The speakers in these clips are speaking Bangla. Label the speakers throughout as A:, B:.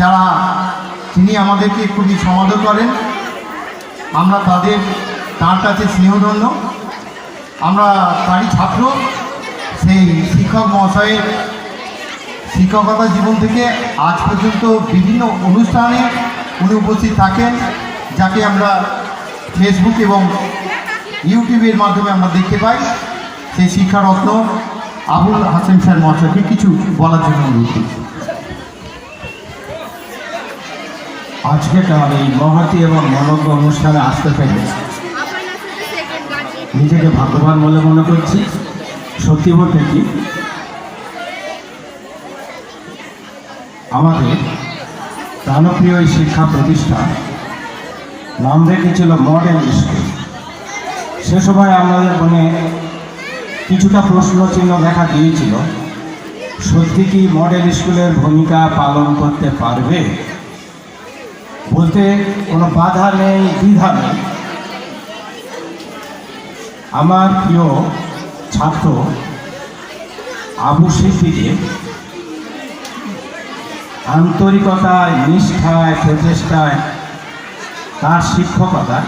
A: যারা তিনি আমাদেরকে খুবই সমাদর করেন, আমরা তাদের, তার কাছে স্নেহধন্য। আমরা তারই ছাত্র, সেই শিক্ষক মহাশয়ের শিক্ষকতা জীবন থেকে আজ পর্যন্ত বিভিন্ন অনুষ্ঠানে উনি উপস্থিত থাকেন, যাকে আমরা ফেসবুক এবং ইউটিউবের মাধ্যমে আমরা দেখতে পাই। সেই শিক্ষারত্ন আবুল হাসেম স্যার মহাশয়কে কিছু বলার জন্য অনুরোধ করছি
B: আজকে তার এই মহতি এবং মনজ্ঞ অনুষ্ঠানে আসতে পেরে নিজেকে ভাগ্যবান বলে মনে করছি। সত্যি বলতে কি? আমাদের প্রাণপ্রিয় এই শিক্ষা প্রতিষ্ঠান নাম রেখেছিল মডেল স্কুল সে সময় আমাদের মনে কিছুটা প্রশ্ন চিহ্ন দেখা দিয়েছিল, সত্যি কি মডেল স্কুলের ভূমিকা পালন করতে পারবে? বলতে কোনো বাধা নেই, দ্বিধা নেই। আমার প্রিয় ছাত্র আবু সিদ্দিকে আন্তরিকতায়, নিষ্ঠায়, প্রচেষ্টায় তার শিক্ষকতা,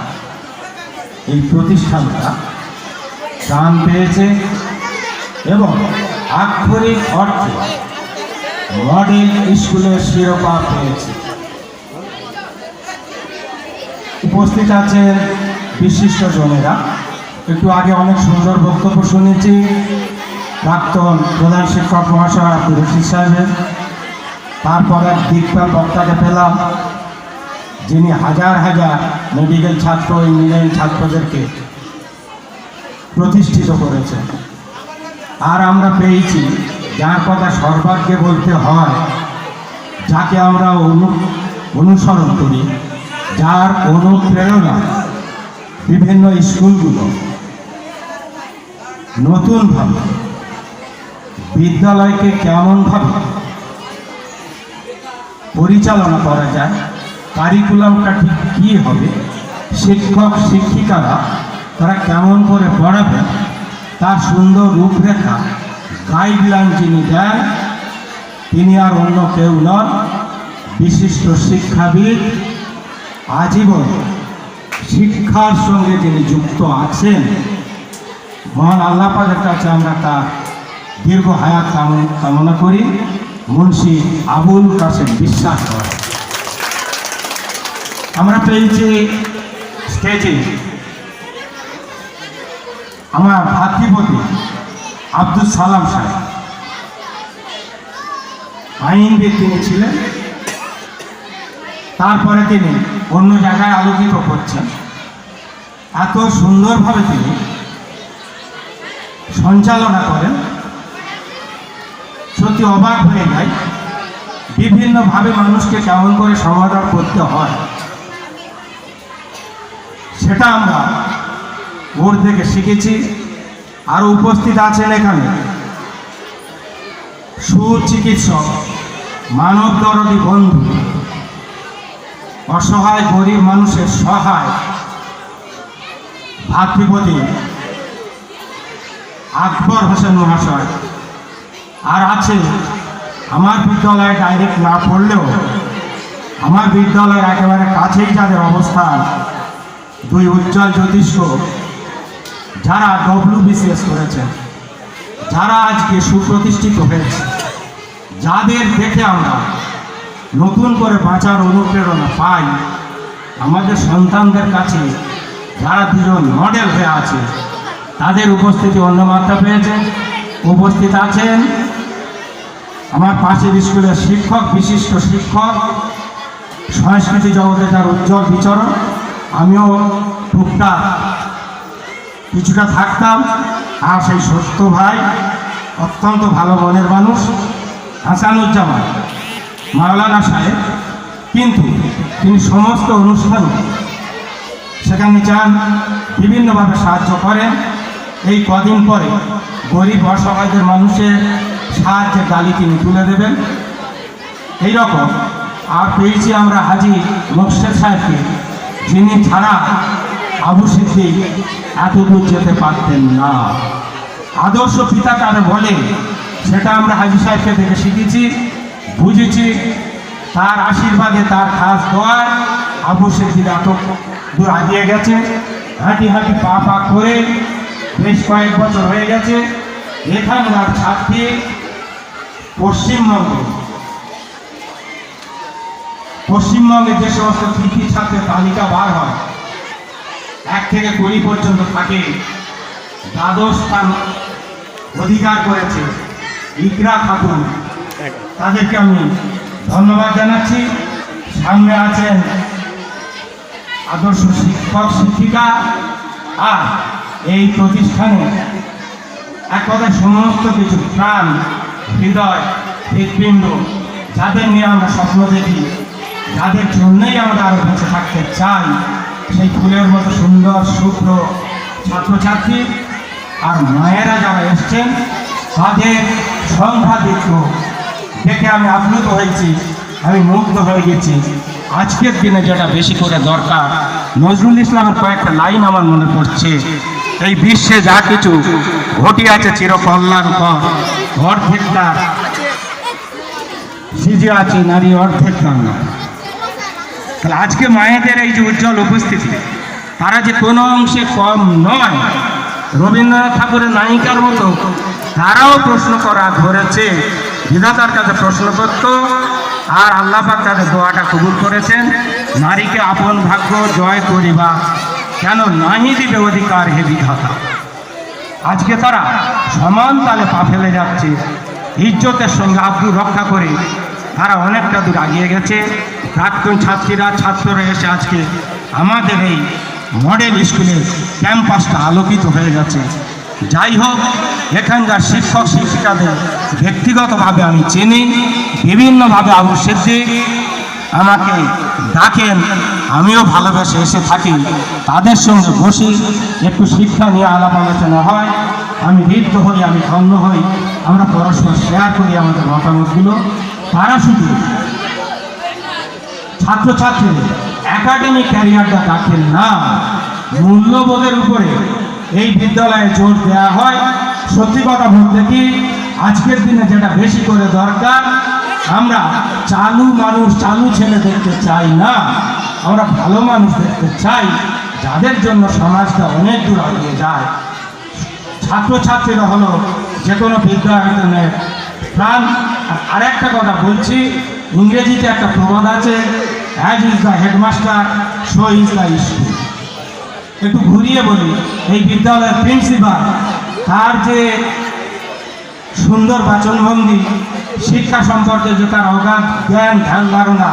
B: এই প্রতিষ্ঠানটা প্রাণ পেয়েছে এবং আক্ষরিক অর্থে মডেল স্কুলের শিরোপা পেয়েছে। উপস্থিত আছেন বিশিষ্ট জনেরা। একটু আগে অনেক সুন্দর বক্তব্য শুনেছি প্রাক্তন প্রধান শিক্ষক মহাশয় আব্দুল রশিদ সাহেবের। তারপরে দিকপাল বক্তাকে পেলাম, যিনি হাজার হাজার মেডিকেল ছাত্র ইঞ্জিনিয়ারিং ছাত্রদেরকে প্রতিষ্ঠিত করেছেন। আর আমরা পেয়েছি, যার কথা সর্বাগ্যে বলতে হয়, যাকে আমরা অনু, অনুসরণ করি। যার অনুপ্রেরণা বিভিন্ন স্কুলগুলো, নতুনভাবে বিদ্যালয়কে কেমনভাবে পরিচালনা করা যায় কারিকুলামটা ঠিক কী হবে, শিক্ষক, শিক্ষিকারা তারা কেমন করে পড়াবে, তার সুন্দর রূপরেখা গাইডলাইন যিনি দেন, তিনি আর অন্য কেউ নন, বিশিষ্ট শিক্ষাবিদ আজীবন শিক্ষার সঙ্গে যিনি যুক্ত আছেন, মহান আল্লাহ পাকের কাছে আমরা তার দীর্ঘ হায়াত কামনা করি। মুন্সি আবুল কাসেম বিশ্বাস করে আমরা পেয়েছি স্টেজে আমার ভাতৃপতি আব্দুল সালাম সাহেব। আইনবিদ তিনি ছিলেন। তারপরে তিনি অন্য জায়গায় আলোকিত করছেন। এত সুন্দরভাবে তিনি সঞ্চালনা করেন। সত্যি অবাক হয়ে যায়, বিভিন্নভাবে মানুষকে কেমন করে সমাধান করতে হয়। সেটা আমরা ওর থেকে শিখেছি। আরও উপস্থিত আছেন এখানে। সুচিকিৎসক মানব দরদি বন্ধু। অসহায় গরিব মানুষের সহায় ভাতৃপতি আকবর হোসেন মহাশয়। আর আছে আমার বিদ্যালয়ে ডাইরেক্ট না পড়লেও আমার বিদ্যালয়ের একেবারে কাছেই যাদের অবস্থান, দুই উজ্জ্বল জ্যোতিষ্ক যারা ডব্লিউ বিসিএস করেছেন, যারা আজকে সুপ্রতিষ্ঠিত হয়েছে, যাদের দেখে আমরা নতুন করে বাঁচার অনুপ্রেরণা পাই। আমাদের সন্তানদের কাছে যারা দুজন মডেল হয়ে আছে, তাদের উপস্থিতি অন্য মাত্রা পেয়েছেন উপস্থিত আছেন আমার পাশের স্কুলের শিক্ষক, বিশিষ্ট শিক্ষক, সংস্কৃতি জগতে তার উজ্জ্বল বিচরণ। আমিও টুকটাক কিছুটা থাকতাম। আর সেই সত্য ভাই অত্যন্ত ভালো মনের মানুষ, হাসানুজ্জামান। মাওলানা সাহেব, কিন্তু তিনি সমস্ত অনুষ্ঠানে সেখানে যান, বিভিন্নভাবে সাহায্য করেন। এই কদিন পরে গরিব অসহায়দের মানুষের সাহায্যের ডালি তিনি তুলে দেবেন। এই রকম আর পেয়েছি আমরা হাজি মোকসেদ সাহেবকে, যিনি ছাড়া আবু সিদ্দিক এত দূর যেতে পারতেন না। আদর্শ পিতা কারে বলে, সেটা আমরা হাজি সাহেবকে থেকে শিখেছি। বুঝেছি, তার আশীর্বাদে তার খাস দোয়ার আবু এত দূর আগিয়ে গেছে। হাঁটি হাঁটি পা পা করে বেশ কয়েক বছর হয়ে গেছে। এখানকার ছাত্রী পশ্চিমবঙ্গে। পশ্চিমবঙ্গে যে সমস্ত কৃতি ছাত্রের তালিকা বার হয়, এক থেকে কুড়ি পর্যন্ত থাকে। দ্বাদশ স্থান অধিকার করেছে। ইকরা খাতুন। তাদেরকে আমি ধন্যবাদ জানাচ্ছি। সামনে আছেন আদর্শ শিক্ষক, শিক্ষিকা। আর এই প্রতিষ্ঠানে এক কথায় সমস্ত কিছু, প্রাণ, হৃদয় হৃদপিণ্ড যাদের নিয়ে আমরা স্বপ্ন দেখি, যাদের জন্যই আমরা আরও বেঁচে থাকতে চাই, সেই ফুলের মতো সুন্দর, শুভ্র ছাত্রছাত্রী আর মায়েরা যারা এসছেন, তাদের সংখ্যা দেখো দেখে আমি আপ্লুত হয়েছি, আমি মুগ্ধ হয়ে গেছি। আজকের দিনে যেটা বেশি করে দরকার, নজরুল ইসলামের কয়েকটা লাইন আমার মনে পড়ছে। এই বিশ্বে যা কিছু ঘটিয়াছে চিরকল্যাণ পর অর্ধেকটার সিজে আছে নারী, অর্ধেক তাহলে আজকে মায়েদের এই যে উজ্জ্বল উপস্থিতি, তারা যে কোনো অংশে কম নয়, রবীন্দ্রনাথ ঠাকুরের নায়িকার মতো, তারাও প্রশ্ন করা ধরেছে বিধাতার কাছে প্রশ্ন করত, আর আল্লাহ পাক তাদের দোয়াটা কবুল করেছেন? নারীকে আপন ভাগ্য জয় করিবা কেন নাহি দিবে অধিকার হে বিধাতা? আজকে তারা সমান তালে পা ফেলে যাচ্ছে, ইজ্জতের সঙ্গে আব্দু রক্ষা করে তারা অনেকটা দূর আগিয়ে গেছে। প্রাক্তন ছাত্রীরা, ছাত্ররা এসে আজকে আমাদের এই মডেল স্কুলের ক্যাম্পাসটা আলোকিত হয়ে গেছে। যাই হোক এখানকার শিক্ষক শিক্ষিকাদের ব্যক্তিগতভাবে আমি চিনি, বিভিন্নভাবে আবু সিদ্দিক আমাকে ডাকেন, আমিও ভালোবেসে এসে থাকি, তাদের সঙ্গে বসি একটু শিক্ষা নিয়ে আলাপ আলোচনা হয়, আমি ঋদ্ধ হই, আমি ধন্য হই, আমরা পরস্পর শেয়ার করি আমাদের মতামতগুলো। তারা শুধু ছাত্রছাত্রীদের একাডেমিক ক্যারিয়ারটা রাখেন না, মূল্যবোধের উপরে এই বিদ্যালয়ে জোর দেওয়া হয়। সত্যি কথা বলতে কি, আজকের দিনে যেটা বেশি করে দরকার, আমরা চালু মানুষ, চালু ছেলে দেখতে চাই না। আমরা ভালো মানুষ দেখতে চাই, যাদের জন্য সমাজটা অনেক দূর এগিয়ে যায়। ছাত্রছাত্রীরা হলো যে কোনো বিদ্যায়তনের প্রাণ। আর আরেকটা কথা বলছি, ইংরেজিতে একটা প্রবাদ আছে as is the headmaster so is the school একটু ঘুরিয়ে বলি, এই বিদ্যালয়ের প্রিন্সিপাল তার যে সুন্দর বাচনভঙ্গি, শিক্ষা সম্পর্কে যে তার অগাধ জ্ঞান, ধ্যান, ধারণা,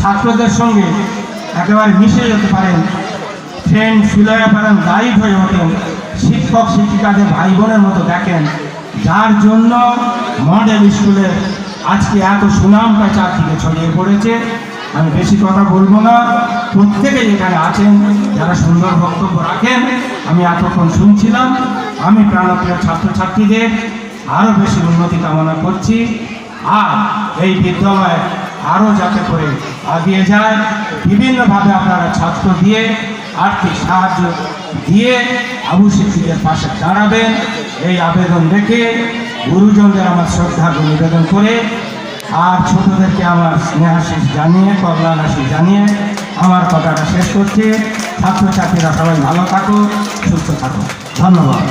B: ছাত্রদের সঙ্গে একেবারে মিশে যেতে পারেন। ফ্রেন্ড ফিল হয়ে পারেন গাইড হয়ে ওঠেন, শিক্ষক শিক্ষিকাদের ভাই বোনের মতো দেখেন। যার জন্য মডেল স্কুলে আজকে এত সুনাম সুনামটা চারদিকে ছড়িয়ে পড়েছে। আমি বেশি কথা বলব না। প্রত্যেকেই এখানে আছেন, যারা সুন্দর বক্তব্য রাখেন, আমি এতক্ষণ শুনছিলাম। আমি প্রাণপ্রিয় ছাত্রছাত্রীদের আরও বেশি উন্নতি কামনা করছি। আর এই বিদ্যালয় আরও যাতে করে এগিয়ে যায়, বিভিন্নভাবে আপনারা ছাত্র দিয়ে, আর্থিক সাহায্য দিয়ে আবু শিক্ষিতের পাশে দাঁড়াবেন। এই আবেদন রেখে গুরুজনদের আমার শ্রদ্ধা নিবেদন করে আর ছোটদেরকে আমার স্নেহাশিস জানিয়ে, কল্যাণ আশিস জানিয়ে আমার কথাটা শেষ করছি। ছাত্রছাত্রীরা সবাই ভালো থাকুক সুস্থ থাকুক ধন্যবাদ।